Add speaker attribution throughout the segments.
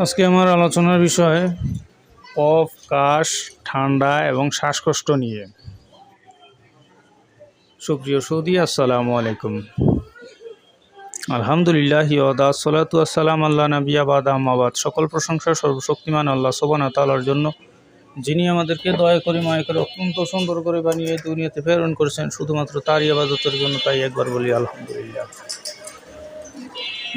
Speaker 1: আজকে আমার আলোচনার বিষয় কফ, কাশ, ঠান্ডা এবং শ্বাসকষ্ট নিয়ে। সুপ্রিয় সৌদি, আসসালামু আলাইকুম। আলহামদুলিল্লাহ ইয়দা সালাতু আসসালাম আল্লাহ নবিয়া বাদ। আহমাবাদ সকল প্রশংসা সর্বশক্তিমান আল্লাহ সোবানা তালার জন্য, যিনি আমাদেরকে দয়া করে, মায়া করে অত্যন্ত সুন্দর করে বানিয়ে দুনিয়াতে প্রেরণ করেছেন। শুধুমাত্র তারই আবাদতের জন্য তাই একবার বলি আলহামদুলিল্লাহ।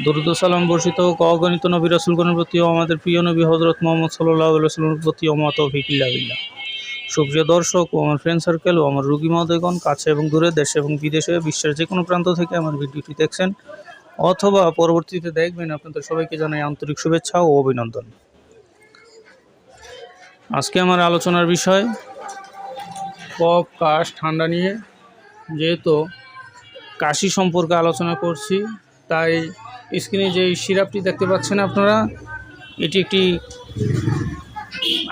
Speaker 1: দরুদ সালাম বর্ষিত হোক। অগণিত নবী রাসুলগণের প্রতি আমাদের প্রিয় নবী হজরত মোহাম্মদ সাল্লাহ সাল্লামের প্রতি অমত ফিকিল্লা বিল্লাহ। সুপ্রিয় দর্শক ও আমার ফ্রেন্ড সার্কেল ও আমার রুগী মহোদয়গণ, কাছে এবং দূরে দেশে এবং বিদেশে বিশ্বের যে কোনো প্রান্ত থেকে আমার ভিডিওটি দেখছেন অথবা পরবর্তীতে দেখবেন, আপনাদের সবাইকে জানাই আন্তরিক শুভেচ্ছা ও অভিনন্দন। আজকে আমার আলোচনার বিষয়, কফ, কাশ, ঠান্ডা নিয়ে। যেহেতু কাশি সম্পর্কে আলোচনা করছি, তাই স্ক্রিনে যে সিরাপটি দেখতে পাচ্ছেন আপনারা, এটি একটি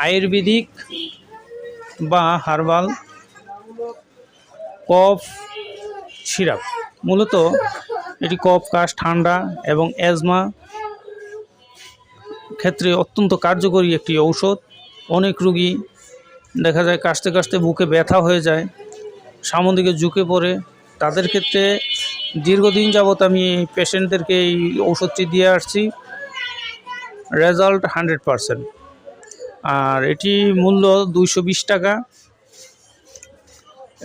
Speaker 1: আয়ুর্বেদিক বা হার্বাল কফ সিরাপ। মূলত এটি কফ, কাশ, ঠান্ডা এবং অ্যাজমা ক্ষেত্রে অত্যন্ত কার্যকরী একটি ঔষধ। অনেক রুগী দেখা যায় কাশতে কাশতে বুকে ব্যথা হয়ে যায় সামন দিকে ঝুঁকে পড়ে। তাদের ক্ষেত্রে দীর্ঘদিন যাবৎ আমি পেশেন্টদেরকে এই ঔষধটি দিয়ে আসছি। রেজাল্ট হান্ড্রেড পারসেন্ট আর এটি মূল্য দুইশো বিশ টাকা।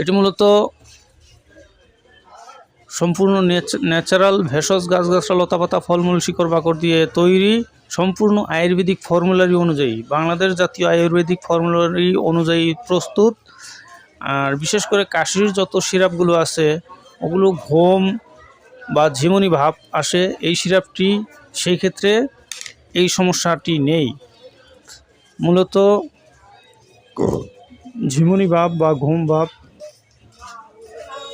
Speaker 1: এটি মূলত সম্পূর্ণ ন্যাচারাল ভেষজ গাছগাছরা লতাপাতা ফলমূল শিকড় বাকড় দিয়ে তৈরি, সম্পূর্ণ আয়ুর্বেদিক ফর্মুলারি অনুযায়ী, বাংলাদেশ জাতীয় আয়ুর্বেদিক ফর্মুলারি অনুযায়ী প্রস্তুত। আর বিশেষ করে কাশির যত সিরাপগুলো আছে ওগুলো ঘুম বা ঝিমুনি ভাব আসে এই সিরাপটি, সেই ক্ষেত্রে এই সমস্যাটি নেই। মূলত ঝিমুনি ভাব বা ঘুম ভাব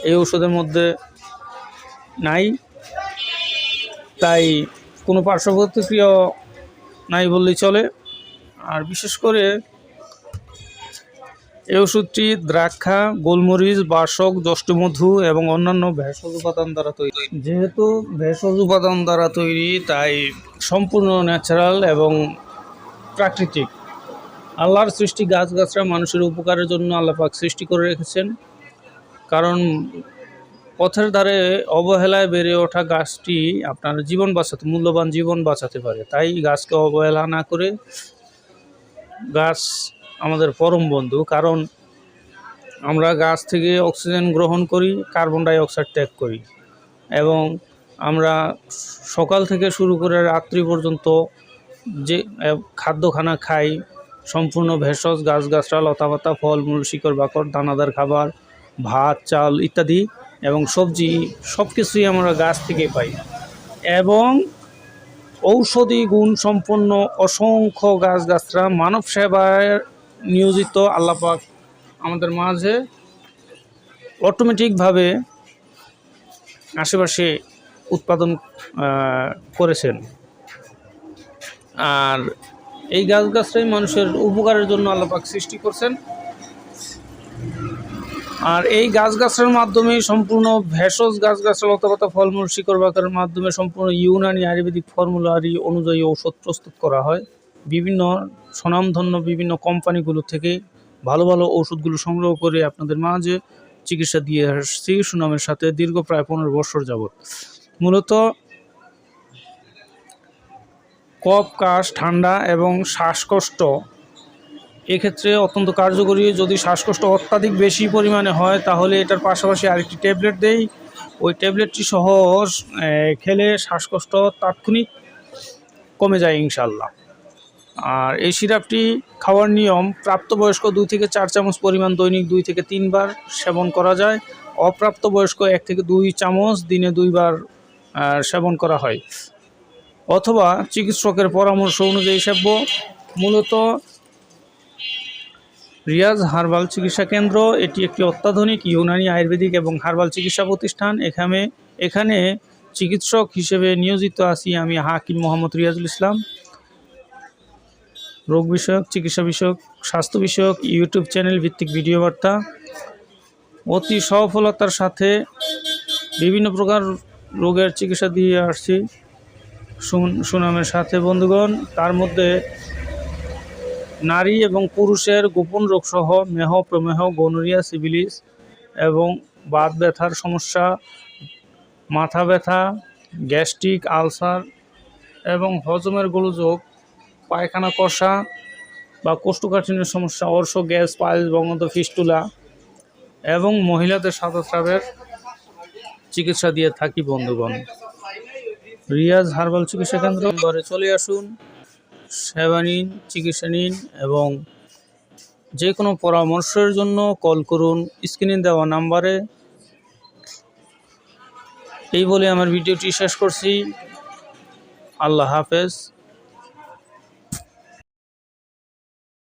Speaker 1: এই ওষুধের মধ্যে নাই। তাই কোনো পার্শ্ব প্রতিক্রিয়া নাই বললেই চলে। আর বিশেষ করে এই ওষুধটি দ্রাক্ষা, গোলমরিচ, বাসক যষ্টমধু এবং অন্যান্য ভেষজ উপাদান দ্বারা তৈরি। যেহেতু ভেষজ উপাদান দ্বারা তৈরি, তাই সম্পূর্ণ ন্যাচারাল এবং প্রাকৃতিক। আল্লাহর সৃষ্টি গাছগাছরা মানুষের উপকারের জন্য আল্লাপাক সৃষ্টি করে রেখেছেন। কারণ পথের ধারে অবহেলায় বেড়ে ওঠা গাছটি আপনার জীবন বাঁচাতে, মূল্যবান জীবন বাঁচাতে পারে। তাই গাছকে অবহেলা না করে গাছ আমাদের পরম বন্ধু, কারণ আমরা গাছ থেকে অক্সিজেন গ্রহণ করি, কার্বন ডাই অক্সাইড ত্যাগ করি। এবং আমরা সকাল থেকে শুরু করে রাত্রি পর্যন্ত যে খাদ্যখানা খাই, সম্পূর্ণ ভেষজ গাছগাছরা লতাপাতা, ফলমূল, শিকড়, বাকড়, দানাদার খাবার, ভাত, চাল ইত্যাদি এবং সবজি সব কিছুই আমরা গাছ থেকে পাই। এবং ঔষধি গুণ সম্পন্ন অসংখ্য গাছগাছরা মানব সেবায় নিয়োজিত আল্লাপাক আমাদের মাঝে অটোমেটিকভাবে আশেপাশে উৎপাদন করেছেন। আর এই গাছগাছরাই মানুষের উপকারের জন্য আল্লাপাক সৃষ্টি করছেন। আর এই গাছগাছার মাধ্যমে সম্পূর্ণ ভেষজ গাছগাছরা লতাপাতা ফলমূল শিকড় বাকারের মাধ্যমে সম্পূর্ণ ইউনানি আয়ুর্বেদিক ফর্মুলারি অনুযায়ী ঔষধ প্রস্তুত করা হয়। বিভিন্ন স্বনামধন্য বিভিন্ন কোম্পানিগুলো থেকে ভালো ভালো ওষুধগুলো সংগ্রহ করে আপনাদের মাঝে চিকিৎসা দিয়ে আসছি। সুনামের সাথে দীর্ঘ প্রায় পনেরো বছর যাবৎ। মূলত কফ, কাশ, ঠান্ডা এবং শ্বাসকষ্ট এক্ষেত্রে অত্যন্ত কার্যকরী। যদি শ্বাসকষ্ট অত্যাধিক বেশি পরিমাণে হয়, তাহলে এটার পাশাপাশি আরেকটি ট্যাবলেট দেই। ওই ট্যাবলেটটি সহ খেলে শ্বাসকষ্ট তাৎক্ষণিক কমে যায় ইনশাল্লাহ আর এই সিরাপটি খাওয়ার নিয়ম, প্রাপ্তবয়স্ক দুই থেকে চার চামচ পরিমাণ দৈনিক দুই থেকে তিনবার সেবন করা যায়। অপ্রাপ্তবয়স্ক এক থেকে দুই চামচ দিনে দুইবার সেবন করা হয়। অথবা চিকিৎসকের পরামর্শ অনুযায়ী সেব্য মূলত রিয়াজ হার্বাল চিকিৎসা কেন্দ্র, এটি একটি অত্যাধুনিক ইউনানি আয়ুর্বেদিক এবং হার্বাল চিকিৎসা প্রতিষ্ঠান। এখানে এখানে চিকিৎসক হিসেবে নিয়োজিত আছি আমি হাকিম মোহাম্মদ রিয়াজুল ইসলাম। রোগ বিষয়ক, চিকিৎসা বিষয়ক, স্বাস্থ্য বিষয়ক, ইউটিউব চ্যানেল ভিত্তিক ভিডিও বার্তা। অতি সফলতার সাথে বিভিন্ন প্রকার রোগের চিকিৎসা দিয়ে আসছি। সুন- সুনামের সাথে, বন্ধুগণ, তার মধ্যে নারী এবং পুরুষের গোপন রোগসহ মেহ, প্রমেহ, গনোরিয়া, সিভিলিস এবং বাত ব্যথার সমস্যা, মাথা ব্যথা, গ্যাস্ট্রিক আলসার এবং হজমের গোলযোগ পায়খানা, কষা বা কোষ্ঠকাঠিন্যের সমস্যা, অর্শ, গ্যাস পাইলস বঙ্গত ফিস্টুলা এবং মহিলাদের সাদাস্রাবের চিকিৎসা দিয়ে থাকি বন্ধুগণ। রিয়াজ হার্বাল চিকিৎসা কেন্দ্র। ঘরে চলে আসুন, সেবা নিন, চিকিৎসা নিন এবং যে কোনো পরামর্শের জন্য কল করুন। স্ক্রিনে দেওয়া নাম্বারে এই বলে আমার ভিডিওটি শেষ করছি। আল্লাহ হাফেজ।